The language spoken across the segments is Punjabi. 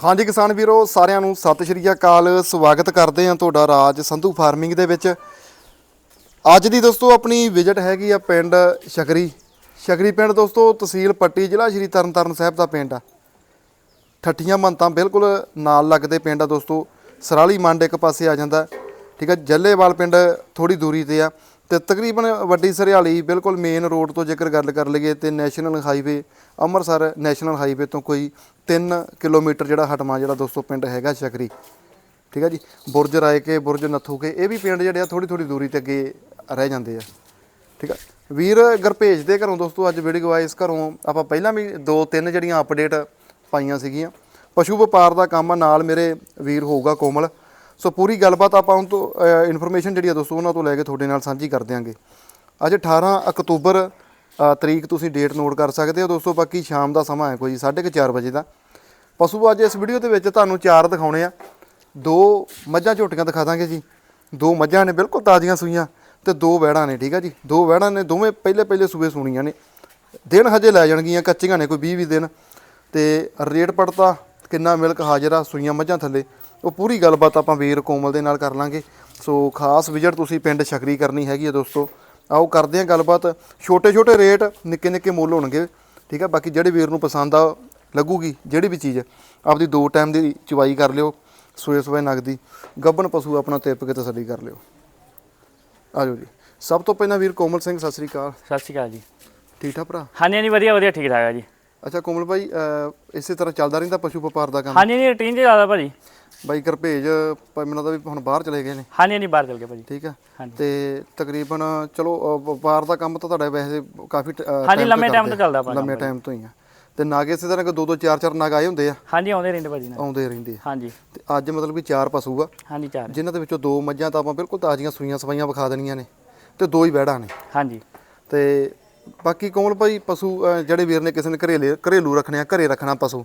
ਹਾਂਜੀ ਕਿਸਾਨ ਵੀਰੋ, ਸਾਰਿਆਂ ਨੂੰ ਸਤਿ ਸ਼੍ਰੀ ਅਕਾਲ। ਸਵਾਗਤ ਕਰਦੇ ਹਾਂ ਤੁਹਾਡਾ ਰਾਜ ਸੰਧੂ ਫਾਰਮਿੰਗ ਦੇ ਵਿੱਚ। ਅੱਜ ਦੀ ਦੋਸਤੋ, ਆਪਣੀ ਵਿਜ਼ਿਟ ਹੈਗੀ ਆ ਪਿੰਡ ਸ਼ਕਰੀ। ਸ਼ਕਰੀ ਪਿੰਡ ਦੋਸਤੋ, ਤਹਿਸੀਲ ਪੱਟੀ, ਜ਼ਿਲ੍ਹਾ ਸ਼੍ਰੀ ਤਰਨਤਾਰਨ ਸਾਹਿਬ ਦਾ ਪਿੰਡ ਆ। ਠੱਠੀਆਂ ਮੰਤਾਂ ਬਿਲਕੁਲ ਨਾਲ ਲੱਗਦੇ ਪਿੰਡ ਆ ਦੋਸਤੋ। ਸਰਾਲੀ ਮੰਡ ਇੱਕ ਪਾਸੇ ਆ ਜਾਂਦਾ। ਠੀਕ ਆ, ਜੱਲੇਵਾਲ ਪਿੰਡ ਥੋੜੀ ਦੂਰੀ ਤੇ ਆ। ਤੇ ਤਕਰੀਬਨ ਵੱਡੀ ਸਰਿਆਲੀ ਬਿਲਕੁਲ ਮੇਨ ਰੋਡ ਤੋਂ ਜੇਕਰ ਗੱਲ ਕਰ ਲਈਏ ਤੇ national highway Amritsar national highway ਤੋਂ ਕੋਈ 3 ਕਿਲੋਮੀਟਰ ਜਿਹੜਾ ਹਟਮਾ ਜਿਹੜਾ ਦੋਸਤੋ ਪਿੰਡ ਹੈਗਾ ਸ਼ਕਰੀ। ਠੀਕ ਹੈ ਜੀ? ਬੁਰਜ ਰਾਏਕੇ, ਬੁਰਜ ਨੱਥੂਕੇ, ਇਹ ਵੀ ਪਿੰਡ ਜਿਹੜੇ ਆ ਥੋੜੀ ਥੋੜੀ ਦੂਰੀ ਤੇ ਅੱਗੇ ਰਹਿ ਜਾਂਦੇ ਆ। ਠੀਕ ਆ? ਵੀਰ ਗੁਰਭੇਜ ਦੇ ਘਰੋਂ ਦੋਸਤੋ ਅੱਜ ਵੀਡੀਓ ਆਈ ਘਰੋਂ ਆਪਾਂ ਪਹਿਲਾਂ ਵੀ ਦੋ ਤਿੰਨ ਜਿਹੜੀਆਂ ਅਪਡੇਟ ਪਾਈਆਂ ਸੀਗੀਆਂ। ਪਸ਼ੂ ਵਪਾਰ ਦਾ ਕੰਮ ਆ, ਨਾਲ ਮੇਰੇ ਵੀਰ ਹੋਊਗਾ ਕੋਮਲ। ਸੋ ਪੂਰੀ ਗੱਲਬਾਤ ਆਪਾਂ ਉਹਨਾਂ ਤੋਂ ਇਨਫੋਰਮੇਸ਼ਨ ਜਿਹੜੀ ਆ ਦੋਸਤੋ, ਉਹਨਾਂ ਤੋਂ ਲੈ ਕੇ ਤੁਹਾਡੇ ਨਾਲ ਸਾਂਝੀ ਕਰ ਦਿਆਂਗੇ। ਅੱਜ 18 ਅਕਤੂਬਰ ਤਰੀਕ ਤੁਸੀਂ ਡੇਟ ਨੋਟ ਕਰ ਸਕਦੇ ਹੋ ਦੋਸਤੋ, ਬਾਕੀ ਸ਼ਾਮ ਦਾ ਸਮਾਂ ਹੈ ਕੋਈ 4:30 ਵਜੇ ਦਾ। ਪਸ਼ੂ, ਅੱਜ ਇਸ ਵੀਡੀਓ ਦੇ ਵਿੱਚ ਤੁਹਾਨੂੰ ਚਾਰ ਦਿਖਾਉਣੇ ਆ। ਦੋ ਮੱਝਾਂ ਝੋਟੀਆਂ ਦਿਖਾ ਦਾਂਗੇ ਜੀ। ਦੋ ਮੱਝਾਂ ਨੇ ਬਿਲਕੁਲ ਤਾਜ਼ੀਆਂ ਸੂਈਆਂ ਤੇ ਦੋ ਵਹਿੜਾਂ ਨੇ, ਠੀਕ ਆ ਜੀ? ਦੋ ਵਹਿੜਾਂ ਨੇ, ਦੋਵੇਂ ਪਹਿਲੇ ਪਹਿਲੇ ਸੂਏ ਸੂਣੀਆਂ ਨੇ। ਦਿਨ ਹਜੇ ਲੈ ਜਾਣਗੀਆਂ, ਕੱਚੀਆਂ ਨੇ ਕੋਈ 20 20 ਦਿਨ। ਤੇ ਰੇਟ ਪੜਤਾ, ਕਿੰਨਾ ਮਿਲਕ ਹਾਜ਼ਰ ਆ, ਸੂਈਆਂ ਮੱਝਾਂ ਥੱਲੇ। ਉਹ ਪੂਰੀ ਗੱਲਬਾਤ ਆਪਾਂ ਵੀਰ ਕੋਮਲ ਦੇ ਨਾਲ ਕਰ ਲਾਂਗੇ। ਸੋ ਖਾਸ ਵਿਜ਼ਿਟ ਤੁਸੀਂ ਪਿੰਡ ਸ਼ਕਰੀ ਕਰਨੀ ਹੈਗੀ ਆ ਦੋਸਤੋ। ਆਓ ਕਰਦੇ ਹਾਂ ਗੱਲਬਾਤ। ਛੋਟੇ ਛੋਟੇ ਰੇਟ ਨਿੱਕੇ ਨਿੱਕੇ ਮੁੱਲ ਹੋਣਗੇ। ਠੀਕ ਆ ਬਾਕੀ ਜਿਹੜੇ ਵੀਰ ਨੂੰ ਪਸੰਦ ਆ ਲੱਗੂਗੀ ਜਿਹੜੀ ਵੀ ਚੀਜ਼। ਆਪਦੀ ਦੋ ਟਾਈਮ ਦੀ ਚਵਾਈ ਕਰ ਲਿਓ ਸੋਏ ਸੋਏ ਨਗਦੀ। ਗੱਬਣ ਪਸ਼ੂ ਆਪਣਾ ਤਿੱਪ ਕੇ ਤਸੱਲੀ ਕਰ ਲਿਓ। ਆਜੋ ਜੀ। ਸਭ ਤੋਂ ਪਹਿਲਾਂ ਵੀਰ ਕੋਮਲ ਸਿੰਘ ਸਤਿ ਸ੍ਰੀ ਅਕਾਲ। ਸਤਿ ਸ਼੍ਰੀ ਅਕਾਲ ਜੀ। ਠੀਕ ਠਾਕ ਭਰਾ? ਹਾਂਜੀ ਹਾਂਜੀ ਵਧੀਆ ਵਧੀਆ ਠੀਕ ਠਾਕ ਆ ਜੀ। ਅੱਛਾ ਕੋਮਲ ਭਾਈ ਅਹ, ਇਸੇ ਤਰ੍ਹਾਂ ਚੱਲਦਾ ਰਹਿੰਦਾ ਪਸ਼ੂ ਵਪਾਰ ਦਾ ਕੰਮ? ਹਾਂਜੀ ਹਾਂਜੀ ਰੂਟੀਨ 'ਚ ਜ਼ਿਆਦਾ ਭਾਜੀ। ਬਾਈ ਭੇਜ ਮੈਨੂੰ ਤਾਂ ਵੀ ਹੁਣ ਬਾਹਰ ਚਲੇ ਗਏ ਨੇ। ਹਾਂਜੀ ਹਾਂਜੀ ਬਾਹਰ ਚਲ ਗਏ ਭਾਜੀ। ਠੀਕ ਆ। ਤੇ ਤਕਰੀਬਨ ਚਲੋ ਅਹ, ਵਪਾਰ ਦਾ ਕੰਮ ਤਾਂ ਤੁਹਾਡਾ ਵੈਸੇ ਕਾਫੀ ਟ- ਹਾਂਜੀ ਲੰਮੇ ਟਾਈਮ ਤੋਂ ਚੱਲਦਾ। ਆਪਣਾ ਲੰਮੇ ਟਾਈਮ ਤੋਂ ਹੀ ਆ। ਤੇ ਨਾਗੇ ਇਸੇ ਤਰ੍ਹਾਂ ਕਿ ਦੋ ਦੋ ਚਾਰ ਚਾਰ ਨਗ ਆਏ ਹੁੰਦੇ ਆ? ਹਾਂਜੀ ਆਉਂਦੇ ਰਹਿੰਦੇ ਭਾਜੀ ਨਾਲ ਆਉਂਦੇ ਰਹਿੰਦੇ ਆ। ਹਾਂਜੀ। ਤੇ ਅੱਜ ਮਤਲਬ ਕਿ ਚਾਰ ਪਸ਼ੂ ਆ। ਹਾਂਜੀ ਚਾਰ। ਜਿਨ੍ਹਾਂ ਦੇ ਵਿੱਚੋਂ ਦੋ ਮੱਝਾਂ ਤਾਂ ਆਪਾਂ ਬਿਲਕੁਲ ਤਾਜ਼ੀਆਂ ਸੂਈਆਂ ਸਵਾਈਆਂ ਵਿਖਾ ਦੇਣੀਆਂ ਨੇ ਤੇ ਦੋ ਹੀ ਵਹਿੜਾਂ ਨੇ। ਹਾਂਜੀ। ਤੇ ਬਾਕੀ ਕੋਮਲ ਭਾਈ ਪਸ਼ੂ ਜਿਹੜੇ ਵੀਰ ਨੇ ਕਿਸੇ ਨੇ ਘਰੇਲੇ ਘਰੇਲੂ ਰੱਖਣੇ ਆ ਘਰੇ ਰੱਖਣਾ ਪਸ਼ੂ?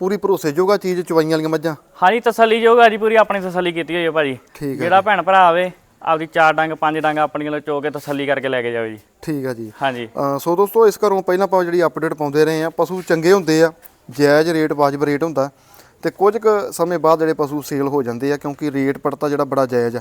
ਪੂਰੀ ਭਰੋਸੇਯੋਗ ਆ ਚੀਜ਼ ਚਵਾਈਆਂ ਵਾਲੀਆਂ ਮੱਝਾਂ? ਹਾਂਜੀ ਤਸੱਲੀ ਜੋਗ ਆ ਜੀ ਪੂਰੀ ਆਪਣੀ ਤਸੱਲੀ ਕੀਤੀ ਹੋਈ ਹੈ ਭਾਜੀ। ਠੀਕ ਜਿਹੜਾ ਭੈਣ ਭਰਾ ਆਵੇ ਆਪਦੀ ਚਾਰ ਡੰਗ ਪੰਜ ਡੰਗ ਆਪਣੀ ਵੱਲੋਂ ਚੋ ਕੇ ਤਸੱਲੀ ਕਰਕੇ ਲੈ ਕੇ ਜਾਓ ਜੀ। ਠੀਕ ਆ ਜੀ। ਹਾਂਜੀ। ਸੋ ਦੋਸਤੋ ਇਸ ਘਰੋਂ ਪਹਿਲਾਂ ਆਪਾਂ ਜਿਹੜੀ ਅਪਡੇਟ ਪਾਉਂਦੇ ਰਹੇ ਆ ਪਸ਼ੂ ਚੰਗੇ ਹੁੰਦੇ ਆ ਜਾਇਜ਼ ਰੇਟ ਵਾਜਬ ਰੇਟ ਹੁੰਦਾ ਤੇ ਕੁਝ ਕੁ ਸਮੇਂ ਬਾਅਦ ਜਿਹੜੇ ਪਸ਼ੂ ਸੇਲ ਹੋ ਜਾਂਦੇ ਆ ਕਿਉਂਕਿ ਰੇਟ ਪੜਤਾ ਜਿਹੜਾ ਬੜਾ ਜਾਇਜ਼ ਆ।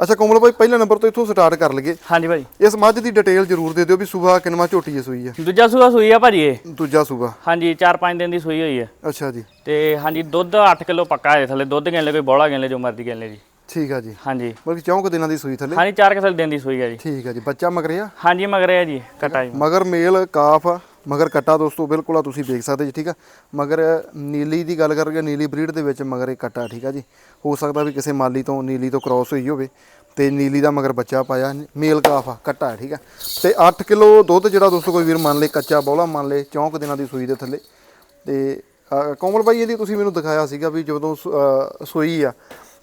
ਅੱਛਾ ਕੋਮਲ ਭਾਈ ਪਹਿਲੇ ਨੰਬਰ ਤੋਂ ਇੱਥੋਂ ਸਟਾਰਟ ਕਰ ਲਈਏ। ਹਾਂਜੀ ਭਾਜੀ ਇਸ ਮੱਝ ਦੀ ਡਿਟੇਲ ਜ਼ਰੂਰ ਦੇ ਦਿਓ ਵੀ ਸੂਬਾ ਕਿੰਨਵਾਂ ਝੋਟੀ ਹੈ ਸੂਈ ਹੈ ਦੂਜਾ ਸੂਆ ਸੂਈ ਆ ਭਾਜੀ ਇਹ। ਦੂਜਾ ਸੂਬਾ ਹਾਂਜੀ 4-5 ਦਿਨ ਦੀ ਸੂਈ ਹੋਈ ਹੈ ਅੱਛਾ ਜੀ। ਤੇ ਹਾਂਜੀ ਦੁੱਧ 8 ਕਿਲੋ ਪੱਕਾ ਹੈ ਥੱਲੇ। ਦੁੱਧ ਗਿਣ ਲੈ ਕੋਈ ਬੋਲਾ ਗਿਣ ਲੈ ਜੋ ਮਰਜ਼ੀ ਗਿਣ ਲੈ ਜੀ। ਠੀਕ ਆ ਜੀ। ਹਾਂਜੀ। ਬਲਕਿ ਚੌਂਕ ਦਿਨਾਂ ਦੀ ਸੂਈ ਥੱਲੇ। ਹਾਂਜੀ 4 ਕਿਲੋ ਦਿਨ ਦੀ ਸੂਈ ਹੈ ਜੀ। ਠੀਕ ਆ ਜੀ। ਬੱਚਾ ਮਗਰਿਆ ਹਾਂਜੀ ਮਗਰ ਹੈ ਜੀ ਕਟਾ ਜੀ। ਮਗਰ ਮੇਲ ਕਾਫ ਆ ਮਗਰ ਕੱਟਾ ਦੋਸਤੋ, ਬਿਲਕੁਲ ਆ ਤੁਸੀਂ ਦੇਖ ਸਕਦੇ ਜੀ, ਠੀਕ ਆ? ਮਗਰ ਨੀਲੀ ਦੀ ਗੱਲ ਕਰੀਏ ਨੀਲੀ ਬਰੀਡ ਦੇ ਵਿੱਚ ਮਗਰ ਇਹ ਕੱਟਾ, ਠੀਕ ਆ ਜੀ? ਹੋ ਸਕਦਾ ਵੀ ਕਿਸੇ ਮਾਲੀ ਤੋਂ ਨੀਲੀ ਤੋਂ ਕ੍ਰਾਸ ਹੋਈ ਹੋਵੇ ਤੇ ਨੀਲੀ ਦਾ ਮਗਰ ਬੱਚਾ ਪਾਇਆ, ਮੇਲ ਕਾਫ ਆ, ਕੱਟਾ, ਠੀਕ ਆ? ਤੇ 8 ਕਿਲੋ ਦੁੱਧ ਜਿਹੜਾ ਦੋਸਤੋ, ਕੋਈ ਵੀਰ ਮੰਨ ਲੇ ਕੱਚਾ ਬੋਲਾ, ਮੰਨ ਲੇ ਚੌਂਕ ਦਿਨਾਂ ਦੀ ਸੂਈ ਦੇ ਥੱਲੇ। ਤੇ ਕੋਮਲ ਬਾਈ, ਇਹਦੀ ਤੁਸੀਂ ਮੈਨੂੰ ਦਿਖਾਇਆ ਸੀਗਾ ਵੀ ਜਦੋਂ ਸੁ- ਸੂਈ ਆ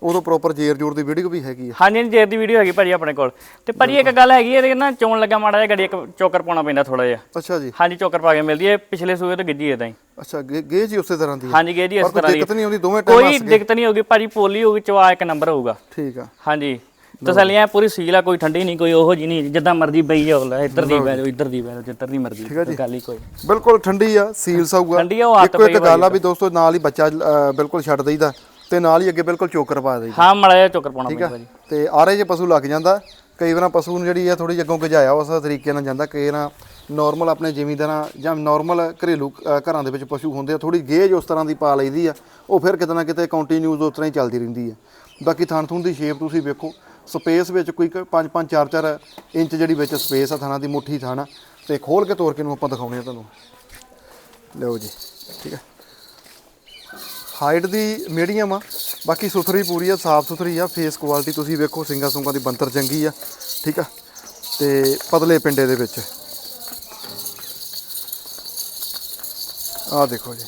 ਉਦੋਂ ਪ੍ਰੋਪਰ ਜੇਰ ਜੋਰ ਦੀ ਵੀਡੀਓ ਵੀ ਹੈਗੀ ਆ। ਹਾਂਜੀ ਜੇਰ ਦੀ ਵੀਡੀਓ ਹੈਗੀ ਭਾਜੀ ਆਪਣੇ ਕੋਲ। ਤੇ ਭਾਜੀ ਇੱਕ ਗੱਲ ਹੈਗੀ ਇਹਦੇ ਨਾ ਚੋਣ ਲੱਗਾ ਮਾੜਾ ਜਿਹਾ ਗੱਡੀ ਇੱਕ ਚੋਕਰ ਪਾਉਣਾ ਪੈਂਦਾ ਥੋੜਾ ਜਿਹਾ। ਅੱਛਾ ਜੀ। ਹਾਂਜੀ ਚੋਕਰ ਪਾ ਕੇ ਮਿਲਦੀ ਹੈ ਪਿਛਲੇ ਸੂਏ ਤੋਂ ਗਿੱਜੀ ਇਦਾਂ ਹੀ। ਅੱਛਾ ਗੇ ਜੀ ਉਸੇ ਤਰ੍ਹਾਂ ਦੀ। ਹਾਂਜੀ ਗੇ ਜੀ ਇਸ ਤਰ੍ਹਾਂ ਦੀ ਦਿੱਕਤ ਨਹੀਂ ਆਉਂਦੀ ਦੋਵੇਂ ਟਾਈਮ ਕੋਈ ਦਿੱਕਤ ਨਹੀਂ ਹੋਗੀ ਭਾਜੀ ਪੋਲੀ ਹੋਊਗੀ ਚਵਾ ਇੱਕ ਨੰਬਰ ਹੋਊਗਾ। ਠੀਕ ਆ। ਹਾਂਜੀ ਤਸੱਲੀਆਂ ਪੂਰੀ ਸੀਲ ਆ ਕੋਈ ਠੰਡੀ ਨਹੀਂ ਕੋਈ ਉਹੋ ਜੀ ਨਹੀਂ ਜਿੱਦਾਂ ਮਰਜ਼ੀ ਬਈ ਜਾਓ ਲੈ ਇੱਧਰ ਦੀ ਬੈ ਜਾਓ ਇੱਧਰ ਦੀ ਬੈ ਜਾਓ ਜਿੱਧਰ ਦੀ ਮਰਜ਼ੀ ਗੱਲ ਹੀ ਕੋਈ ਬਿਲਕੁਲ ਠੰਡੀ ਆ ਸੀਲ ਸਾਊਗਾ ਠੰਡੀ ਆ, ਉਹ ਹੱਥ ਇੱਕੋ ਇੱਕ ਗੱਲ ਆ ਵੀ ਦੋਸਤੋ ਨਾਲ ਹੀ ਬੱਚਾ ਬਿਲਕੁਲ ਛੱਡ ਦਈਦਾ। ਤੇ ਨਾਲ ਹੀ ਅੱਗੇ ਬਿਲਕੁਲ ਚੋਕਰ ਪਾ ਦਈਦਾ ਹਾਂ ਮਾੜਾ ਜਿਹਾ ਚੋਕਰ ਪਾਉਣਾ ਪੈਂਦਾ ਭਾਜੀ ਤੇ ਆਰੇ ਜੇ ਪਸ਼ੂ ਲੱਗ ਜਾਂਦਾ ਕਈ ਵਾਰ ਪਸ਼ੂ ਨੂੰ ਜਿਹੜੀ ਆ ਥੋੜੀ ਅੱਗੋਂ ਗਜਾਇਆ ਉਸ ਤਰੀਕੇ ਨਾਲ ਜਾਂਦਾ ਕਈ ਵਾਰ ਨਾਰਮਲ ਆਪਣੇ ਜ਼ਿਮੀਂਦਾਰਾਂ ਜਾਂ ਨਾਰਮਲ ਘਰੇਲੂ ਅ, ਘਰਾਂ ਦੇ ਵਿੱਚ ਪਸ਼ੂ ਹੁੰਦੇ ਆ ਥੋੜੀ ਗੇਜ ਉਸ ਤਰ੍ਹਾਂ ਦੀ ਪਾ ਲਈਦੀ ਆ ਉਹ ਫਿਰ ਕਿਤੇ ਨਾ ਕਿਤੇ ਕੰਟੀਨਿਊਸ ਉਸ ਤਰ੍ਹਾਂ ਹੀ ਚੱਲਦੀ ਰਹਿੰਦੀ ਆ। ਬਾਕੀ ਥਣ ਥੁਣ ਦੀ ਸ਼ੇਪ ਤੁਸੀਂ ਵੇਖੋ ਸਪੇਸ ਵਿੱਚ ਕੋਈ 5 5 4 4 ਇੰਚ ਜਿਹੜੀ ਵਿੱਚ ਸਪੇਸ ਆ ਥਾਣਾ ਦੀ ਮੁੱਠੀ ਥਾਣਾ ਤੇ ਖੋਲ ਕੇ ਤੋਰ ਕੇ ਨੂੰ ਆਪਾਂ ਦਿਖਾਉਣੇ ਆ ਤੁਹਾਨੂੰ। ਲਓ ਜੀ ਠੀਕ ਹੈ ਹਾਈਟ ਦੀ ਮੀਡੀਅਮ ਆ ਬਾਕੀ ਸੁਥਰੀ ਪੂਰੀ ਆ ਸਾਫ਼ ਸੁਥਰੀ ਆ ਫੇਸ ਕੁਆਲਿਟੀ ਤੁਸੀਂ ਵੇਖੋ ਸਿੰਗਾ ਸੁੰਗਾ ਦੀ ਬੰਤਰ ਚੰਗੀ ਆ ਠੀਕ ਆ? ਤੇ ਪਤਲੇ ਪਿੰਡੇ ਦੇ ਵਿੱਚ। ਆਹ ਦੇਖੋ ਜੀ।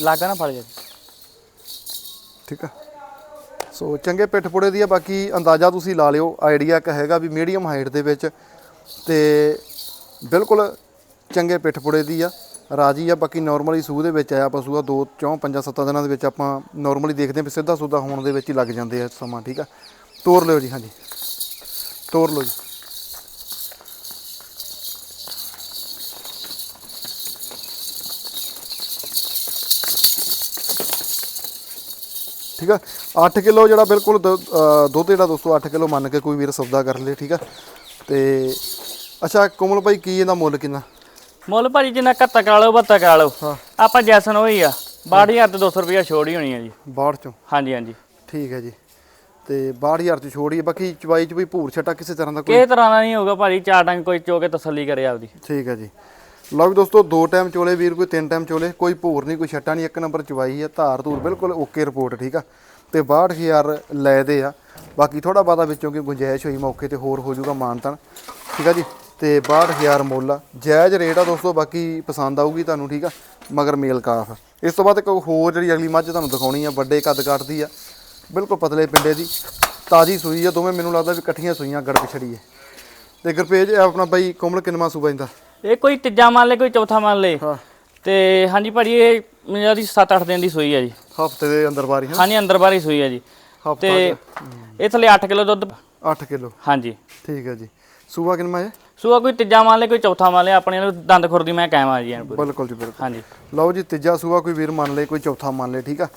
ਲਾਗਾ ਨਾ ਫੜ ਜਾ। ਠੀਕ ਆ? ਸੋ ਚੰਗੇ ਪਿੱਠ ਪੁੜੇ ਦੀ ਆ, ਬਾਕੀ ਅੰਦਾਜ਼ਾ ਤੁਸੀਂ ਲਾ ਲਿਓ। ਆਈਡੀਆ ਇੱਕ ਹੈਗਾ ਵੀ ਮੀਡੀਅਮ ਹਾਈਟ ਦੇ ਵਿੱਚ। ਤੇ ਬਿਲਕੁਲ ਚੰਗੇ ਪਿੱਠ ਪੁੜੇ ਦੀ ਆ। ਰਾਜੀ ਆ, ਬਾਕੀ ਨਾਰਮਲੀ ਸੂਹ ਦੇ ਵਿੱਚ ਆਇਆ ਪਸ਼ੂ ਆ 2 4 5 7 ਦਿਨਾਂ ਦੇ ਵਿੱਚ ਆਪਾਂ ਨਾਰਮਲੀ ਦੇਖਦੇ ਹਾਂ ਵੀ ਸਿੱਧਾ ਸੁੱਧਾ ਹੋਣ ਦੇ ਵਿੱਚ ਹੀ ਲੱਗ ਜਾਂਦੇ ਆ ਸਮਾਂ, ਠੀਕ ਆ? ਤੋਰ ਲਿਓ ਜੀ, ਹਾਂਜੀ। ਤੋਰ ਲਓ ਜੀ। ਠੀਕ ਆ? 8 ਕਿਲੋ ਜਿਹੜਾ ਬਿਲਕੁਲ ਦੁੱਧ ਜਿਹੜਾ ਦੋਸਤੋ 8 ਕਿਲੋ ਮੰਨ ਕੇ ਕੋਈ ਵੀਰ ਸੌਦਾ ਕਰ ਲੇ ਠੀਕ ਆ? ਤੇ ਅੱਛਾ ਕੋਮਲ ਭਾਈ ਕੀ ਇਹਦਾ ਮੁੱਲ ਕਿੰਨਾ? ਮੁੱਲ ਭਾਜੀ ਜਿੰਨਾ ਘੱਤਾ ਕਰਾ ਲਓ ਬੱਤਾ ਕਰਾ ਲਓ। ਆਪਾਂ ਜੈਸਨ ਹੋਈ ਆ 62000 ਤੇ 200 ਰੁਪਇਆ ਛੋੜ ਹੀ ਹੋਣੀ ਆ ਜੀ। ਬਾੜ ਚੋਂ? ਹਾਂਜੀ ਹਾਂਜੀ। ਠੀਕ ਹੈ ਜੀ। ਤੇ 62000 ਚ ਛੋੜੀ ਬਾਕੀ ਚਵਾਈ ਚ ਵੀ ਭੂਰ ਛਟਾ ਕਿਸੇ ਤਰ੍ਹਾਂ ਦਾ ਕੋਈ? ਕਿਸੇ ਤਰ੍ਹਾਂ ਦਾ ਨਹੀਂ ਹੋਊਗਾ ਭਾਜੀ ਚਾਰ ਡੰਗ ਕੋਈ ਚੋ ਕੇ ਤਸੱਲੀ ਕਰੇ ਆਪਦੀ। ਠੀਕ ਹੈ ਜੀ। ਲਓ ਵੀ ਦੋਸਤੋ, ਦੋ ਟਾਈਮ ਚੋਲੇ ਵੀਰ, ਕੋਈ ਤਿੰਨ ਟਾਈਮ ਚੋਲੇ, ਕੋਈ ਭੂਰ ਨਹੀਂ, ਕੋਈ ਛੱਟਾ ਨਹੀਂ, ਇੱਕ ਨੰਬਰ ਚਵਾਈ ਆ ਧਾਰ ਧੂਰ, ਬਿਲਕੁਲ ਓਕੇ ਰਿਪੋਰਟ, ਠੀਕ ਆ? ਤੇ 62000 ਲੈ ਦੇ ਆ। ਬਾਕੀ ਥੋੜਾ ਬਾਦਾ ਵਿੱਚੋਂ ਕਿ ਗੁੰਜਾਇਸ਼ ਹੋਈ, ਮੌਕੇ ਤੇ ਹੋਰ ਹੋ ਜਾਊਗਾ ਮਾਨਤਨ, ਠੀਕ ਆ ਜੀ? ਤੇ 62000 ਮੁੱਲ ਆ। ਜਾਇਜ਼ ਰੇਟ ਆ ਦੋਸਤੋ, ਬਾਕੀ ਪਸੰਦ ਆਊਗੀ ਤੁਹਾਨੂੰ, ਠੀਕ ਆ? ਮਗਰ ਮੇਲ ਕਾਫ। ਇਸ ਤੋਂ ਬਾਅਦ ਇੱਕ ਹੋਰ ਜਿਹੜੀ ਅਗਲੀ ਮੱਝ ਤੁਹਾਨੂੰ ਦਿਖਾਉਣੀ ਆ, ਵੱਡੇ ਕੱਦ ਕੱਟਦੀ ਆ। ਬਿਲਕੁਲ ਪਤਲੇ ਪਿੰਡੇ ਦੀ, ਤਾਜੀ ਸੂਈ ਆ, ਦੋਵੇਂ ਮੈਨੂੰ ਲੱਗਦਾ ਵੀ ਇਕੱਠੀਆਂ ਸੂਈਆਂ ਗੜ ਪਿਛੜੀ ਆ ਤੇ ਗੁਰਪੇਜ ਆਪਣਾ ਬਾਈ ਕੋਮਲ ਕਿੰਨਵਾਂ ਸੂਬਾ ਜਾਂਦਾ ਇਹ ਕੋਈ ਤੀਜਾ ਮੰਨ ਲੇ ਕੋਈ ਚੌਥਾ ਮੰਨ ਲੇ। ਹਾਂ। ਤੇ ਹਾਂਜੀ ਭਾਜੀ ਇਹ ਮੇਰੀ 7-8 ਦਿਨ ਦੀ ਸੂਈ ਆ ਜੀ। ਹਫ਼ਤੇ ਦੇ ਅੰਦਰ ਬਾਰੀ ਹਾਂ। ਹਾਂਜੀ ਅੰਦਰ ਬਾਹਰ ਹੀ ਸੂਈ ਆ ਜੀ। ਤੇ ਇਹ ਥਲੇ 8 ਕਿਲੋ ਦੁੱਧ। 8 ਕਿਲੋ। ਹਾਂਜੀ। ਠੀਕ ਹੈ ਜੀ। ਸੂਬਾ ਕਿੰਨਾ ਹੈ? ਸੂਆ ਕੋਈ ਤੀਜਾ ਮੰਨ ਲੇ ਕੋਈ ਚੌਥਾ ਮੰਨ ਲੇ ਆਪਣੇ ਨੂੰ ਦੰਦ ਖੁਰਦੀ ਮੈਂ ਕਾਇਮ ਜੀ। ਬਿਲਕੁਲ ਜੀ ਬਿਲਕੁਲ। ਹਾਂਜੀ। ਲਓ ਜੀ ਤੀਜਾ ਸੂਬਾ ਕੋਈ ਵੀਰ ਮੰਨ ਲੇ ਕੋਈ ਚੌਥਾ ਮੰਨ ਲੇ ਠੀਕ ਆ।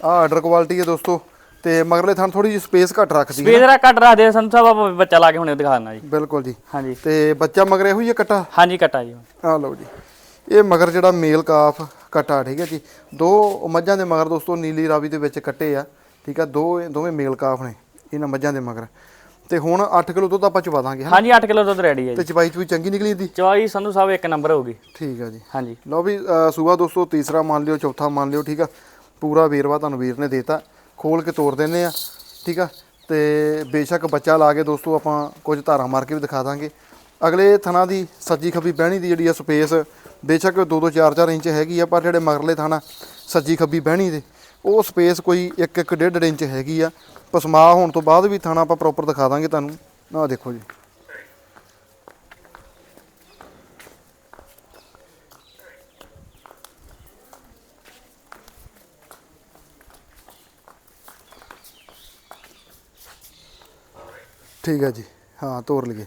ਆ ਆਰਡਰ ਕੁਆਲਿਟੀ ਹੈ ਦੋਸਤੋ। ਤੇ ਮਗਰਲੇ ਥਾਂ ਥੋੜੀ ਜਿਹੀ ਸਪੇਸ ਘੱਟ ਰੱਖਦੀ ਹੈ ਬੇਦਰਾ ਕੱਟ ਰੱਖਦੇ ਸੰਤ ਸਾਹਿਬ ਆਪਾਂ ਬੱਚਾ ਲਾ ਕੇ ਹੁਣੇ ਦਿਖਾ ਦਿੰਦਾ ਜੀ। ਬਿਲਕੁਲ ਜੀ। ਹਾਂਜੀ। ਤੇ ਬੱਚਾ ਮਗਰ ਇਹੋ ਹੀ ਕੱਟਾ? ਹਾਂਜੀ ਕਟਾ ਜੀ। ਆ ਲਓ ਜੀ। ਇਹ ਮਗਰ ਜਿਹੜਾ ਮੇਲ ਕਾਫ ਕਟਾ ਠੀਕ ਹੈ ਜੀ। ਦੋ ਮੱਝਾਂ ਦੇ ਮਗਰ ਦੋਸਤੋ ਨੀਲੀ ਰਾਵੀ ਦੇ ਵਿੱਚ ਕੱਟੇ ਆ ਠੀਕ ਆ। ਦੋ ਦੋਵੇਂ ਮੇਲ ਕਾਫ ਨੇ ਇਹਨਾਂ ਮੱਝਾਂ ਦੇ ਮਗਰ। ਤੇ ਹੁਣ 8 ਕਿਲੋ ਦੁੱਧ ਆਪਾਂ ਚਵਾ ਦਾਂਗੇ? ਹਾਂਜੀ 8 ਕਿਲੋ ਦੁੱਧ ਰੈਡੀ ਹੈ ਤੇ ਜੀ। ਚਵਾਈ ਚ ਵੀ ਚੰਗੀ ਨਿਕਲੀ ਦੀ ਚਵਾਈ ਸੰਧੂ ਸਾਹਿਬ ਇੱਕ ਨੰਬਰ ਹੋਊਗੀ। ਠੀਕ ਆ ਜੀ। ਹਾਂਜੀ। ਲਓ ਵੀ ਸੂਬਾ ਦੋਸਤੋ ਤੀਸਰਾ ਮੰਨ ਲਿਓ ਚੌਥਾ ਮੰਨ ਲਿਓ ਠੀਕ ਆ। ਪੂਰਾ ਵੇਰਵਾ ਤੁਹਾਨੂੰ ਵੀਰ ਨੇ ਦੇਤਾ। ਖੋਲ ਕੇ ਤੋੜ ਦਿੰਨੇ ਆ, ਠੀਕ ਆ? ਤੇ ਬੇਸ਼ੱਕ ਬੱਚਾ ਲਾ ਕੇ ਦੋਸਤੋ ਆਪਾਂ ਕੁਝ ਧਾਰਾਂ ਮਾਰ ਕੇ ਵੀ ਦਿਖਾ ਦਾਂਗੇ। ਅਗਲੇ ਥਣਾ ਦੀ ਸੱਜੀ ਖੱਬੀ ਬਹਿਣੀ ਦੀ ਜਿਹੜੀ ਆ ਸਪੇਸ, ਬੇਸ਼ੱਕ 2-2 4-4 ਇੰਚ ਹੈਗੀ ਆ, ਪਰ ਜਿਹੜੇ ਮਗਰਲੇ ਥਾਣਾ ਸੱਜੀ ਖੱਬੀ ਬਹਿਣੀ ਦੇ, ਉਹ ਸਪੇਸ ਕੋਈ 1-1 1.5 ਇੰਚ ਹੈਗੀ ਆ। ਪਸਮਾ ਹੋਣ ਤੋਂ ਬਾਅਦ ਵੀ ਥਾਣਾ ਆਪਾਂ ਪ੍ਰੋਪਰ ਦਿਖਾ ਦਾਂਗੇ ਤੁਹਾਨੂੰ। ਆਹ ਦੇਖੋ ਜੀ। ਠੀਕ ਹੈ ਜੀ ਹਾਂ ਤੋਰ ਲਈਏ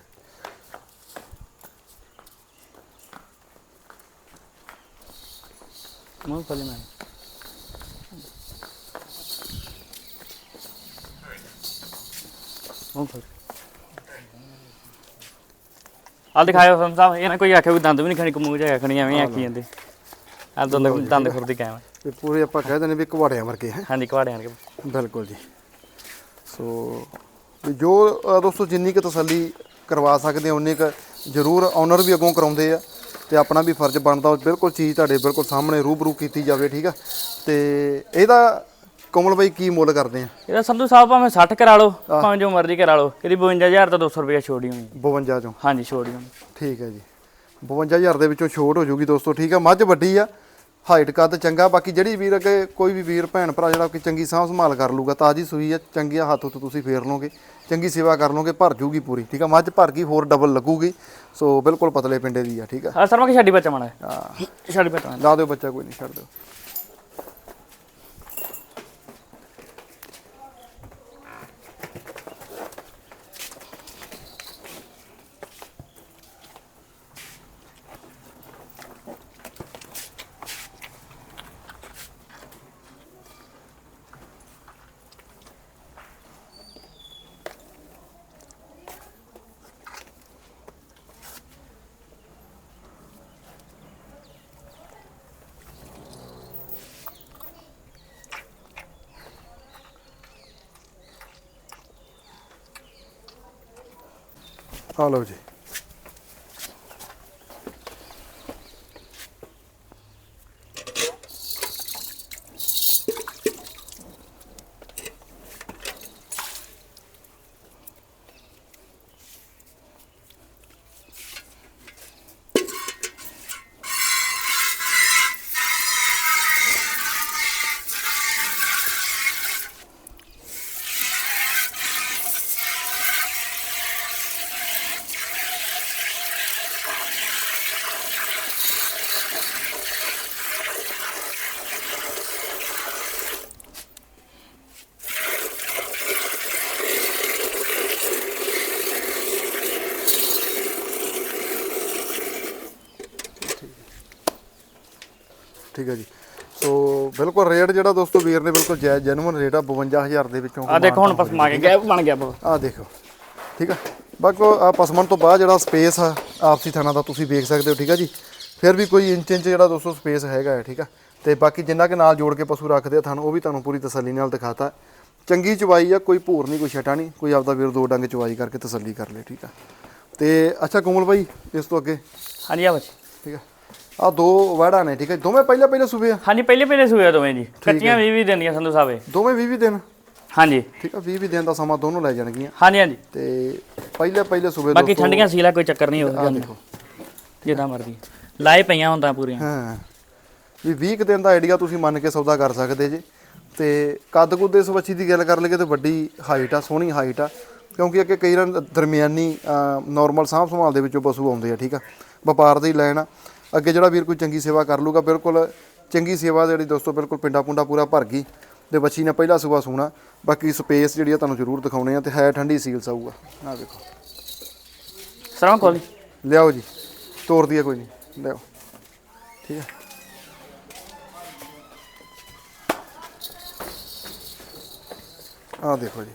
ਮੂੰਗਫਲੀ ਮੈਂ ਮੂੰਗਫਲੀ ਆ ਦਿਖਾਇਓ ਸੰਤ ਸਾਹਿਬ ਇਹ ਨਾ ਕੋਈ ਆਖੇ ਕੋਈ ਦੰਦ ਵੀ ਨਹੀਂ ਖਾਣੀ ਕਮੂਹ ਜਾ ਖਣੀ ਐਵੇਂ ਆਖੀ ਜਾਂਦੇ ਆ ਦੰਦ ਦੰਦ ਖੁਰਦੀ ਕਾਇਮ ਤੇ ਪੂਰੇ ਆਪਾਂ ਕਹਿ ਦਿੰਦੇ ਵੀ ਘਵਾੜਿਆਂ ਵਰਗੇ ਹੈ ਹਾਂਜੀ ਕਵਾੜਿਆਂ ਕੇ ਬਿਲਕੁਲ ਜੀ ਸੋ ਵੀ ਜੋ ਦੋਸਤੋ ਜਿੰਨੀ ਕੁ ਤਸੱਲੀ ਕਰਵਾ ਸਕਦੇ ਹੋ ਉਨੀ ਕੁ ਜ਼ਰੂਰ ਓਨਰ ਵੀ ਅੱਗੋਂ ਕਰਾਉਂਦੇ ਆ ਤੇ ਆਪਣਾ ਵੀ ਫਰਜ਼ ਬਣਦਾ ਉਹ ਬਿਲਕੁਲ ਚੀਜ਼ ਤੁਹਾਡੇ ਬਿਲਕੁਲ ਸਾਹਮਣੇ ਰੂਬਰੂ ਕੀਤੀ ਜਾਵੇ ਠੀਕ ਆ? ਤੇ ਇਹਦਾ ਕੋਮਲ ਬਾਈ ਕੀ ਮੁੱਲ ਕਰਦੇ ਆ? ਇਹਦਾ ਸੰਧੂ ਸਾਹਿਬ ਭਾਵੇਂ 60 ਕਰਾ ਲਓ ਭਾਵੇਂ ਜੋ ਮਰਜ਼ੀ ਕਰਾ ਲਓ ਇਹਦੀ 52000 ਤੋਂ 200 ਰੁਪਏ ਛੋੜੀ ਹੋਣੀ 52 ਚੋਂ? ਹਾਂਜੀ ਛੋੜੀ ਹੋਣੀ। ਠੀਕ ਹੈ ਜੀ। 52000 ਦੇ ਵਿੱਚੋਂ ਛੋਟ ਹੋ ਜੂਗੀ ਦੋਸਤੋ ਠੀਕ ਆ? ਮੱਝ ਵੱਡੀ ਆ ਹਾਈਟ ਕੱਦ ਚੰਗਾ ਬਾਕੀ ਜਿਹੜੀ ਵੀਰ ਅੱਗੇ ਕੋਈ ਵੀ ਵੀਰ ਭੈਣ ਭਰਾ ਜਿਹੜਾ ਕਿ ਚੰਗੀ ਸਾਂਭ ਸੰਭਾਲ ਕਰ ਲੂਗਾ ਤਾਜੀ ਸੂਈ ਆ ਚੰਗੀ ਆ ਹੱਥ ਉੱਤੇ ਤੁਸੀਂ ਫੇਰ ਲਓਗੇ ਚੰਗੀ ਸੇਵਾ ਕਰ ਲਓਗੇ ਭਰ ਜੂਗੀ ਪੂਰੀ ਠੀਕ ਆ? ਮੱਝ ਭਰ ਗਈ ਹੋਰ ਡਬਲ ਲੱਗੂਗੀ ਸੋ ਬਿਲਕੁਲ ਪਤਲੇ ਪਿੰਡੇ ਦੀ ਆ ਠੀਕ ਆ? ਆ ਸਰ ਮੈਂ ਕਿ ਛੱਡੀ ਬੱਚਾ ਮਾਣਾ ਹਾਂ। ਛੱਡੀ ਬੱਚਾ। ਲਾ ਦਿਓ ਬੱਚਾ ਕੋਈ ਨਹੀਂ ਛੱਡ ਦਿਓ। ਆ ਲਓ ਜੀ। ਠੀਕ ਹੈ ਜੀ। ਸੋ ਬਿਲਕੁਲ ਰੇਟ ਜਿਹੜਾ ਦੋਸਤੋ ਵੀਰ ਨੇ ਬਿਲਕੁਲ ਜਾਇਜ਼ ਜੈਨੂਅਨ ਰੇਟ ਆ 52000 ਦੇ ਵਿੱਚੋਂ ਆ ਦੇਖੋ ਹੁਣ ਪਸਮਾ ਕੇ ਗੈਪ ਬਣ ਗਿਆ ਬਹੁਤ। ਆ ਦੇਖੋ ਠੀਕ ਆ। ਬਾਕੀ ਆ ਪਸਮਨ ਤੋਂ ਬਾਅਦ ਜਿਹੜਾ ਸਪੇਸ ਆ ਆਪਸੀ ਥਾਣਾ ਦਾ ਤੁਸੀਂ ਵੇਖ ਸਕਦੇ ਹੋ ਠੀਕ ਆ ਜੀ। ਫਿਰ ਵੀ ਕੋਈ ਇੰਚ ਇੰਚ ਜਿਹੜਾ ਦੋਸਤੋ ਸਪੇਸ ਹੈਗਾ ਹੈ ਠੀਕ ਆ। ਤੇ ਬਾਕੀ ਜਿੰਨਾ ਕਿ ਨਾਲ ਜੋੜ ਕੇ ਪਸ਼ੂ ਰੱਖਦੇ ਆ ਤੁਹਾਨੂੰ ਉਹ ਵੀ ਤੁਹਾਨੂੰ ਪੂਰੀ ਤਸੱਲੀ ਨਾਲ ਦਿਖਾਤਾ। ਚੰਗੀ ਚਵਾਈ ਆ ਕੋਈ ਭੂਰ ਨਹੀਂ ਕੋਈ ਛਟਾ ਨਹੀਂ ਕੋਈ ਆਪਦਾ ਵੀਰ ਦੋ ਡੰਗ ਚਵਾਈ ਕਰਕੇ ਤਸੱਲੀ ਕਰ ਲੇ ਠੀਕ ਆ। ਤੇ ਅੱਛਾ ਕੋਮਲ ਭਾਈ ਇਸ ਤੋਂ ਅੱਗੇ? ਹਾਂਜੀ ਆ ਬੱਚੀ ਠੀਕ ਆ। ਆ ਦੋ ਵਾੜਾ ਨੇ ਠੀਕ ਹੈ ਦੋਵੇਂ ਪਹਿਲੇ ਪਹਿਲੇ ਸੂਬੇ ਆ? ਹਾਂਜੀ ਪਹਿਲੇ ਪਹਿਲੇ ਸੂਏ ਆ ਦੋਵੇਂ ਜੀ। ਕੱਚੀਆਂ ਵੀ ਵੀ ਦਿੰਦੀਆਂ ਸੰਧੂ ਸਾਹਿਬ ਇਹ। ਦੋਵੇਂ 20 20 ਦਿਨ? ਹਾਂਜੀ। ਠੀਕ ਆ 20 20 ਦਿਨ ਦਾ ਸਮਾਂ ਦੋਨੋਂ ਲੈ ਜਾਣਗੀਆਂ। ਹਾਂਜੀ ਹਾਂਜੀ। ਤੇ ਪਹਿਲੇ ਪਹਿਲੇ ਸੂਬੇ ਬਾਕੀ ਦੋਸਤੋ ਠੰਡੀਆਂ ਸੀਲਾ ਕੋਈ ਚੱਕਰ ਨਹੀਂ ਹੋ ਆ ਜਾਂਦਾ। ਦੇਖੋ। ਜਿੱਦਾਂ ਮਰਜ਼ੀ। ਲਾਏ ਪਈਆਂ ਹੁੰਦਾ ਪੂਰੀਆਂ। ਹਾਂ। ਵੀ 20 ਕੁ ਦਿਨ ਦਾ ਆਈਡੀਆ ਤੁਸੀਂ ਮੰਨ ਕੇ ਸੌਦਾ ਕਰ ਸਕਦੇ ਜੇ। ਤੇ ਕੱਦ ਕੁੱਦ ਇਸ ਵੱਛੀ ਦੀ ਗੱਲ ਕਰ ਲਈਏ ਤੇ ਵੱਡੀ ਹਾਈਟ ਆ ਸੋਹਣੀ ਹਾਈਟ ਆ। ਕਿਉਂਕਿ ਅੱਗੇ ਕਈ ਰਨ ਦਰਮਿਆਨੀ ਨਾਰਮਲ ਸਾਂਭ ਸੰਭਾਲ ਦੇ ਵਿੱਚੋਂ ਪਸ਼ੂ ਆਉਂਦੇ ਆ ਠੀਕ ਆ। ਵਪਾਰ ਦੀ ਲਾਈਨ ਆ। ਅੱਗੇ ਜਿਹੜਾ ਵੀਰ ਕੋਈ ਚੰਗੀ ਸੇਵਾ ਕਰ ਲੂਗਾ ਬਿਲਕੁਲ ਚੰਗੀ ਸੇਵਾ ਜਿਹੜੀ ਦੋਸਤੋ ਬਿਲਕੁਲ ਪਿੰਡਾ ਪੁੰਡਾ ਪੂਰਾ ਭਰ ਗਈ ਤੇ ਵੱਛੀ ਨੇ ਪਹਿਲਾ ਸੂਆ ਸੂਣਾ। ਬਾਕੀ ਸਪੇਸ ਜਿਹੜੀ ਆ ਤੁਹਾਨੂੰ ਜ਼ਰੂਰ ਦਿਖਾਉਣੇ ਆ ਤੇ ਹੈ ਠੰਡੀ ਸੀਲ ਸਾਊਗਾ ਆ। ਦੇਖੋ ਸਰੋਂ ਖੋਲੀ ਲਿਆਓ ਜੀ। ਤੋੜ ਦਈਏ ਕੋਈ ਨਹੀਂ ਲਿਆਓ। ਠੀਕ ਹੈ ਆ ਦੇਖੋ ਜੀ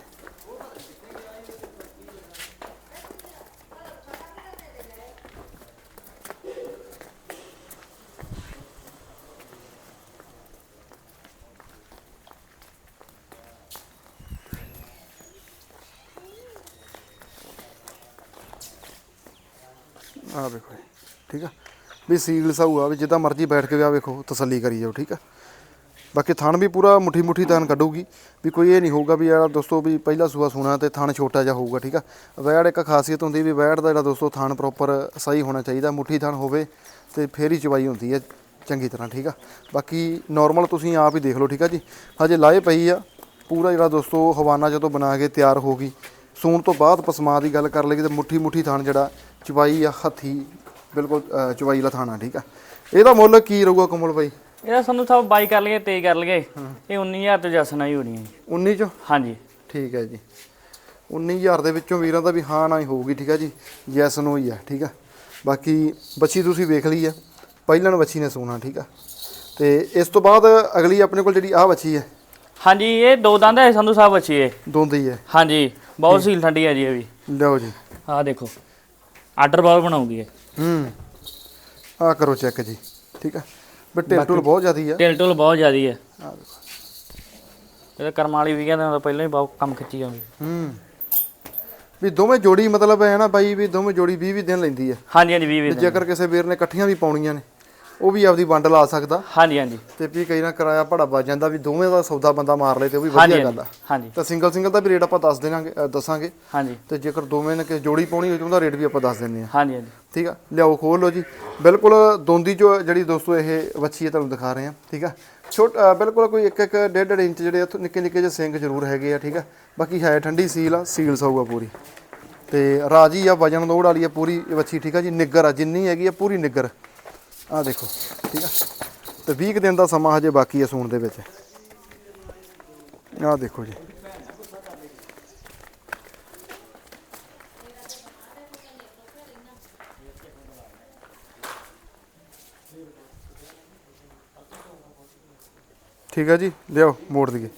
ਆ ਵੇਖੋ ਜੀ ਠੀਕ ਆ ਵੀ ਸੀਲ ਸਾਊ ਆ ਵੀ ਜਿੱਦਾਂ ਮਰਜ਼ੀ ਬੈਠ ਕੇ ਵੀ ਆ ਵੇਖੋ, ਤਸੱਲੀ ਕਰੀ ਜਾਓ, ਠੀਕ ਆ? ਬਾਕੀ ਥਣ ਵੀ ਪੂਰਾ ਮੁੱਠੀ ਮੁੱਠੀ ਥਣ ਕੱਢੂਗੀ, ਵੀ ਕੋਈ ਇਹ ਨਹੀਂ ਹੋਊਗਾ ਵੀ ਯਾਰ ਦੋਸਤੋ ਵੀ ਪਹਿਲਾ ਸੂਆ ਸੋਣਾ ਤੇ ਥਣ ਛੋਟਾ ਜਿਹਾ ਹੋਊਗਾ, ਠੀਕ ਆ? ਵੈੜ ਇੱਕ ਖਾਸੀਅਤ ਹੁੰਦੀ ਵੀ ਵੈੜ ਦਾ ਜਿਹੜਾ ਦੋਸਤੋ ਥਣ ਪ੍ਰੋਪਰ ਸਹੀ ਹੋਣਾ ਚਾਹੀਦਾ, ਮੁੱਠੀ ਥਣ ਹੋਵੇ ਤੇ ਫੇਰ ਹੀ ਚਵਾਈ ਹੁੰਦੀ ਹੈ, ਚੰਗੀ ਤਰ੍ਹਾਂ, ਠੀਕ ਆ? ਬਾਕੀ ਨਾਰਮਲ ਤੁਸੀਂ ਆਪ ਹੀ ਦੇਖ ਲਓ, ਠੀਕ ਆ ਜੀ? ਹਜੇ ਲਾਏ ਪਈ ਆ, ਪੂਰਾ ਜਿਹੜਾ ਦੋਸਤੋ ਹਵਾਨਾ ਜਦੋਂ ਬਣਾ ਕੇ ਤਿਆਰ ਹੋ ਗਈ, ਸੂਣ ਤੋਂ ਬਾਅਦ ਪਸਮਾ ਦੀ ਗੱਲ ਕਰ ਲਈਏ ਤੇ ਮੁੱਠੀ ਮੁੱਠੀ ਥਣ ਜਿਹੜਾ ਚਵਾਈ ਆ, ਹੱਥੀ ਬਿਲਕੁਲ ਚਵਾਈ ਵਾਲਾ ਥਾਣਾ ਠੀਕ ਆ। ਇਹਦਾ ਮੁੱਲ ਕੀ ਰਹੂਗਾ ਕਮਲ ਬਾਈ? ਇਹਦਾ ਸੰਧੂ ਸਾਹਿਬ ਬਾਈ ਕਰ ਲਈਏ ਤੇਈ ਕਰ ਲਈਏ। ਇਹ 19000 ਤੋਂ ਜਸਨਾ ਹੀ ਹੋਣੀ ਹੈ ਜੀ। 19 ਚ? ਹਾਂਜੀ। ਠੀਕ ਹੈ ਜੀ। 19000 ਦੇ ਵਿੱਚੋਂ ਵੀਰਾਂ ਦਾ ਵੀ ਹਾਂ ਨਾ ਹੀ ਹੋਊਗੀ ਠੀਕ ਹੈ ਜੀ। ਯੈਸ ਨੋ ਹੀ ਆ ਠੀਕ ਆ। ਬਾਕੀ ਬੱਚੀ ਤੁਸੀਂ ਵੇਖ ਲਈ ਆ। ਪਹਿਲਣ ਬੱਚੀ ਨੇ ਸੋਨਾ ਠੀਕ ਆ। ਤੇ ਇਸ ਤੋਂ ਬਾਅਦ ਅਗਲੀ ਆਪਣੇ ਕੋਲ ਜਿਹੜੀ ਆਹ ਬੱਚੀ ਹੈ। ਹਾਂਜੀ ਇਹ ਦੋ ਦੰਦ ਹੈ ਸੰਧੂ ਸਾਹਿਬ ਬੱਚੀ ਇਹ ਦੋਂਦੀ ਹੈ ਹਾਂਜੀ ਬਹੁਤ ਸੀਲ ਠੰਡੀ ਹੈ ਜੀ ਇਹ ਵੀ। ਲਿਓ ਜੀ। ਆਹ ਦੇਖੋ ਆਰਡਰ ਬਾਲ ਬਣਾਉਂਦੀ ਹੈ। ਹੂੰ। ਆ ਕਰੋ ਚੈੱਕ ਜੀ ਠੀਕ ਆ? ਬਟ ਟੇਲ ਟੂਲ ਬਹੁਤ ਜ਼ਿਆਦੀ ਆ। ਟਿਲ ਟੁਲ ਬਹੁਤ ਜ਼ਿਆਦੀ ਹੈ ਆਹ ਦੇਖੋ। ਇਹਦਾ ਕਰਮ ਵਾਲੀ ਵੀ ਕਹਿੰਦੇ ਤਾਂ ਪਹਿਲਾਂ ਹੀ ਬਹੁਤ ਕੰਮ ਖਿੱਚੀ ਜਾਂਦੀ। ਹੂੰ। ਵੀ ਦੋਵੇਂ ਜੋੜੀ ਮਤਲਬ ਹੈ ਨਾ ਬਾਈ ਵੀ ਦੋਵੇਂ ਜੋੜੀ 20 20 ਦਿਨ ਲੈਂਦੀ ਆ। ਹਾਂਜੀ ਹਾਂਜੀ 20 ਤੇ 20 ਜੇਕਰ ਕਿਸੇ ਵੀਰ ਨੇ ਇਕੱਠੀਆਂ ਵੀ ਪਾਉਣੀਆਂ ਨੇ ਉਹ ਵੀ ਆਪਦੀ ਵੰਡ ਲਾ ਸਕਦਾ। ਹਾਂਜੀ ਹਾਂਜੀ। ਤੇ ਵੀ ਕਈ ਨਾ ਕਿਰਾਇਆ ਭੜਾ ਵੱਜ ਜਾਂਦਾ ਵੀ ਦੋਵੇਂ ਦਾ ਸੌਦਾ ਬੰਦਾ ਮਾਰ ਲੇ ਤੇ ਉਹ ਵੀ ਵਧੀਆ ਗੱਲ ਆ। ਹਾਂਜੀ। ਤਾਂ ਸਿੰਗਲ ਸਿੰਗਲ ਦਾ ਵੀ ਰੇਟ ਆਪਾਂ ਦੱਸ ਦੇਵਾਂਗੇ ਅ, ਦੱਸਾਂਗੇ। ਹਾਂਜੀ। ਤੇ ਜੇਕਰ ਦੋਵੇਂ ਨੇ ਕਿ ਜੋੜੀ ਪਾਉਣੀ ਹੋਵੇ ਤਾਂ ਉਹਦਾ ਰੇਟ ਵੀ ਆਪਾਂ ਦੱਸ ਦਿੰਦੇ ਆ ਹਾਂਜੀ ਹਾਂਜੀ। ਠੀਕ ਆ? ਲਿਆਓ ਖੋਲ ਲਓ ਜੀ। ਬਿਲਕੁਲ ਦੋਂਦੀ ਜੋ ਜਿਹੜੀ ਦੋਸਤੋ ਇਹ ਵੱਛੀ ਹੈ ਤੁਹਾਨੂੰ ਦਿਖਾ ਰਹੇ ਆ ਠੀਕ ਆ? ਛੋਟ ਬਿਲਕੁਲ ਕੋਈ ਇੱਕ ਇੱਕ, ਡੇਢ ਡੇਢ ਇੰਚ ਜਿਹੜੇ ਇੱਥੋਂ ਨਿੱਕੇ ਨਿੱਕੇ ਜਿਹੇ ਸਿੰਗ ਜ਼ਰੂਰ ਹੈਗੇ ਆ, ਠੀਕ ਆ? ਬਾਕੀ ਹੈ ਠੰਡੀ ਸੀਲ ਆ, ਸੀਲ ਸੌਗਾ ਪੂਰੀ। ਤੇ ਰਾਜੀ ਆ, ਵਜਨ ਲੋੜ ਵਾਲੀ ਆ ਪੂਰੀ ਵੱਛੀ, ਠੀਕ ਆ ਜੀ? ਨਿੱਗਰ ਆ, ਜਿੰਨੀ ਹੈਗੀ ਆ ਪੂਰੀ ਨਿੱਗਰ। ਆ ਦੇਖੋ, ਠੀਕ ਆ? ਤੇ 20 ਕੁ ਦਿਨ ਦਾ ਸਮਾਂ ਹਜੇ ਬਾਕੀ ਆ ਸੂਣ ਦੇ ਵਿੱਚ। ਆ ਦੇਖੋ ਜੀ। ਠੀਕ ਹੈ ਜੀ, ਲਿਆਓ, ਮੋੜ ਦਈਏ।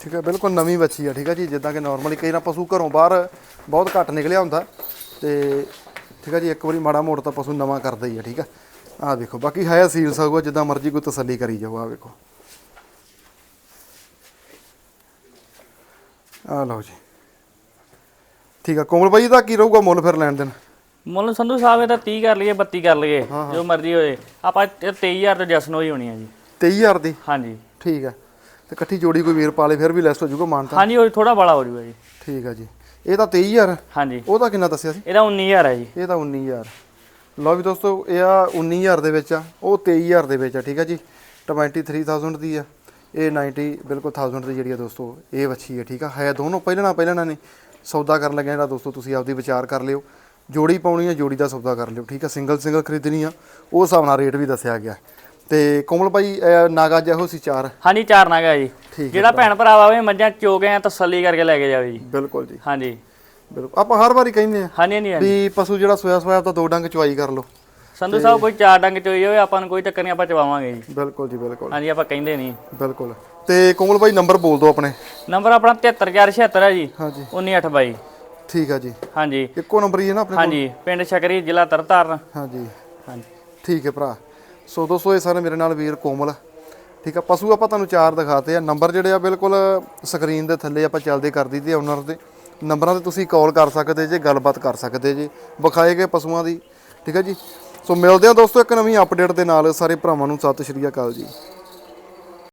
ਠੀਕ ਹੈ ਬਿਲਕੁਲ ਨਵੀਂ ਬੱਚੀ ਆ, ਠੀਕ ਹੈ ਜੀ, ਜਿੱਦਾਂ ਕਿ ਨਾਰਮਲੀ ਕਈ ਨਾ ਪਸ਼ੂ ਘਰੋਂ ਬਾਹਰ ਬਹੁਤ ਘੱਟ ਨਿਕਲਿਆ ਹੁੰਦਾ, ਤੇ ਠੀਕ ਹੈ ਜੀ, ਇੱਕ ਵਾਰੀ ਮਾੜਾ ਮੋੜ ਤਾਂ ਪਸ਼ੂ ਨਵਾਂ ਕਰਦਾ ਹੀ ਆ, ਠੀਕ ਹੈ ਆਹ ਦੇਖੋ ਬਾਕੀ ਹੈ ਸੀਲ ਸਗੋਂ, ਜਿੱਦਾਂ ਮਰਜ਼ੀ ਕੋਈ ਤਸੱਲੀ ਕਰੀ ਜਾਓ, ਆਹ ਵੇਖੋ। ਆ ਲਓ ਜੀ। ਠੀਕ ਆ ਕੋਮਲ ਬਾਈ ਦਾ ਕੀ ਰਹੂਗਾ ਮੁੱਲ ਫਿਰ ਲੈਣ ਦੇਣ? ਮੁੱਲ ਸੰਧੂ ਸਾਹਿਬ ਇਹਦਾ 30 ਕਰ ਲਈਏ 32 ਕਰ ਲਈਏ ਜੋ ਮਰਜ਼ੀ ਹੋਏ। ਆਪਾਂ ਇਹ 23000 ਤੋਂ ਜਸਨ ਹੋਈ ਹੋਣੀ ਹੈ ਜੀ। 23000 ਦੀ? ਹਾਂਜੀ। ਠੀਕ ਆ। ਤੇ ਇਕੱਠੀ ਜੋੜੀ ਕੋਈ ਵੀਰ ਪਾਲੇ ਫਿਰ ਵੀ ਲੈਸ ਹੋ ਜਾਊਗਾ ਮਾਨਤਾ। ਹਾਂਜੀ ਉਹ ਥੋੜਾ ਬੜਾ ਹੋ ਜੂਗਾ ਜੀ। ਠੀਕ ਆ ਜੀ। ਇਹ ਤਾਂ 23000 ਹਾਂਜੀ। ਉਹਦਾ ਕਿੰਨਾ ਦੱਸਿਆ ਸੀ? ਇਹਦਾ 19000 ਹੈ ਜੀ। ਇਹ ਤਾਂ 19000 ਲਓ ਵੀ ਦੋਸਤੋ ਇਹ ਆ 19000 ਦੇ ਵਿੱਚ ਆ। ਉਹ 23000 ਦੇ ਵਿੱਚ ਆ ਠੀਕ ਆ ਜੀ। 23000 ਦੀ ਆ। ਇਹ 90 ਬਿਲਕੁਲ 1000 ਦੀ ਜਿਹੜੀ ਆ ਦੋਸਤੋ ਇਹ ਵੱਛੀ ਹੈ ਠੀਕ ਆ। ਹੈ ਦੋਨੋਂ ਪਹਿਲਣਾ ਪਹਿਲਣਾ ਨੇ ਸੌਦਾ ਕਰਨ ਲੱਗਿਆ ਜਿਹੜਾ ਦੋਸਤੋ ਤੁਸੀਂ ਆਪਦੀ ਵਿਚਾਰ ਕਰ ਲਿਓ। ਜੋੜੀ ਪਾਉਣੀ ਆ ਜੋੜੀ ਦਾ ਸੌਦਾ ਕਰ ਲਿਓ ਠੀਕ ਆ? ਸਿੰਗਲ ਸਿੰਗਲ ਖਰੀਦਣੀ ਆ। ਉਹ ਹਿਸਾਬ ਨਾਲ ਰੇਟ ਵੀ ਦੱਸਿਆ ਗਿਆ। ਤੇ ਕੋਮਲ ਭਾਈ ਇਹ ਨਾਗਾ ਜਿਹੋ ਸੀ ਚਾਰ? ਹਾਂਜੀ ਚਾਰ ਨਾਗਾ ਜੀ। ਜਿਹੜਾ ਭੈਣ ਭਰਾ ਆਵੇ ਮੱਝਾਂ ਚੋਗੇ ਆ ਤਸੱਲੀ ਕਰਕੇ ਲੈ ਕੇ ਜਾਵੇ ਜੀ। ਬਿਲਕੁਲ ਜੀ। ਹਾਂਜੀ। ਬਿਲਕੁਲ। ਆਪਾਂ ਹਰ ਵਾਰੀ ਕਹਿੰਦੇ ਆ ਹਾਂਜੀ ਹਾਂਜੀ। ਵੀ ਪਸ਼ੂ ਜਿਹੜਾ ਸੋਇਆ ਸੋਇਆ ਤਾਂ ਦੋ ਡੰਗ ਚਵਾਈ ਕਰ ਲਓ। ਸੰਧੂ ਸਾਹਿਬ ਕੋਈ ਚਾਰ ਡੰਗ ਚੋਈ ਹੋਵੇ ਆਪਾਂ ਨੂੰ ਕੋਈ ਚੱਕਰ ਨਹੀਂ ਆਪਾਂ ਚਵਾਵਾਂਗੇ ਜੀ। ਬਿਲਕੁਲ ਜੀ ਬਿਲਕੁਲ। ਹਾਂਜੀ ਆਪਾਂ ਕਹਿੰਦੇ ਨਹੀਂ। ਬਿਲਕੁਲ। ਤੇ ਕੋਮਲ ਭਾਈ ਨੰਬਰ ਬੋਲ ਦਿਓ ਆਪਣੇ। ਨੰਬਰ ਆਪਣਾ 73476 ਹੈ ਜੀ। ਹਾਂਜੀ। 1982 ਠੀਕ ਆ ਜੀ। ਹਾਂਜੀ। ਇੱਕੋ ਨੰਬਰ ਹੀ ਹੈ ਨਾ ਆਪਣੇ ਕੋਲ? ਹਾਂਜੀ ਪਿੰਡ ਸ਼ਕਰੀ ਜ਼ਿਲ੍ਹਾ ਤਰਨਤਾਰਨ। ਹਾਂਜੀ। ਹਾਂਜੀ। ਠੀਕ ਹੈ ਭਰਾ। ਸੋ ਦੋਸਤੋ ਇਹ ਸਾਰੇ ਮੇਰੇ ਨਾਲ ਵੀਰ ਕੋਮਲ। ਠੀਕ ਆ ਪਸ਼ੂ ਆਪਾਂ ਤੁਹਾਨੂੰ ਚਾਰ ਦਿਖਾਤੇ ਆ। ਨੰਬਰ ਜਿਹੜੇ ਆ ਬਿਲਕੁਲ ਸਕਰੀਨ ਦੇ ਥੱਲੇ ਆਪਾਂ ਚੱਲਦੇ ਕਰ ਦਿੱਤੇ ਓਨਰ ਦੇ। ਨੰਬਰਾਂ ਤੇ ਤੁਸੀਂ ਕਾਲ ਕਰ ਸਕਦੇ ਜੇ ਗੱਲਬਾਤ ਕਰ ਸਕਦੇ ਜੇ ਵਿਖਾਏ ਗਏ ਪਸ਼ੂਆਂ ਦੀ। ਠੀਕ ਹੈ ਜੀ। ਸੋ ਮਿਲਦੇ ਆ ਦੋਸਤੋ ਇੱਕ ਨਵੀਂ ਅਪਡੇਟ ਦੇ ਨਾਲ। ਸਾਰੇ ਭਰਾਵਾਂ ਨੂੰ ਸਤਿ ਸ਼੍ਰੀ ਅਕਾਲ ਜੀ।